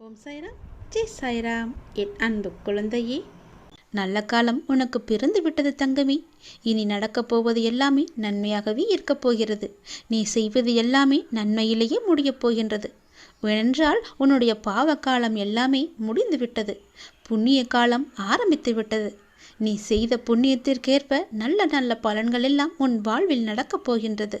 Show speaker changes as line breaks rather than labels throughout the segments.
ஓம் சாய்ராம். ஜெய் சாய்ராம். என் அன்பு குழந்தையே. நல்ல காலம் உனக்கு பிறந்து விட்டது தங்கமி. இனி நடக்கப் போவது எல்லாமே நன்மையாகவே இருக்கப் போகிறது. நீ செய்வது எல்லாமே நன்மையிலேயே முடியப் போகின்றது. ஏனென்றால் உன்னுடைய பாவ காலம் எல்லாமே முடிந்து விட்டது. புண்ணிய காலம் ஆரம்பித்து விட்டது. நீ செய்த புண்ணியத்திற்கேற்ப நல்ல நல்ல பலன்கள் எல்லாம் உன் வாழ்வில் நடக்கப் போகின்றது.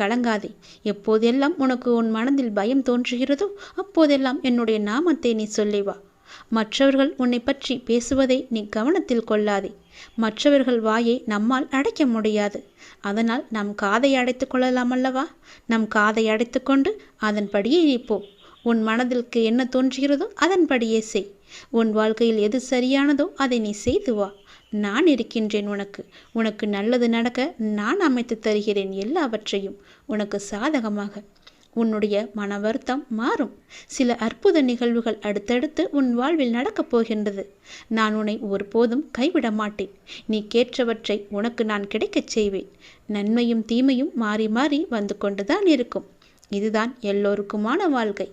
கலங்காதே. எப்போதெல்லாம் உனக்கு உன் மனதில் பயம் தோன்றுகிறதோ அப்போதெல்லாம் என்னுடைய நாமத்தை நீ சொல்லி வா மற்றவர்கள் உன்னை பற்றி பேசுவதை நீ கவனத்தில் கொள்ளாதே. மற்றவர்கள் வாயை நம்மால் அடைக்க முடியாது. அதனால் நம் காதை அடைத்து கொள்ளலாம் அல்லவா? நம் காதை அடைத்துக்கொண்டு அதன்படியே நீ போ உன் மனதிற்கு என்ன தோன்றுகிறதோ அதன்படியே செய். உன் வாழ்க்கையில் எது சரியானதோ அதை நீ செய்து வா. நான் இருக்கின்றேன் உனக்கு. உனக்கு நல்லது நடக்க நான் அமைத்து தருகிறேன் எல்லாவற்றையும் உனக்கு சாதகமாக. உன்னுடைய மன வருத்தம் மாறும். சில அற்புத நிகழ்வுகள் அடுத்தடுத்து உன் வாழ்வில் நடக்கப் போகின்றது. நான் உன்னை ஒருபோதும் கைவிட மாட்டேன். நீ கேட்டவற்றை உனக்கு நான் கிடைக்கச் செய்வேன். நன்மையும் தீமையும் மாறி மாறி வந்து கொண்டுதான் இருக்கும். இதுதான் எல்லோருக்குமான வாழ்க்கை.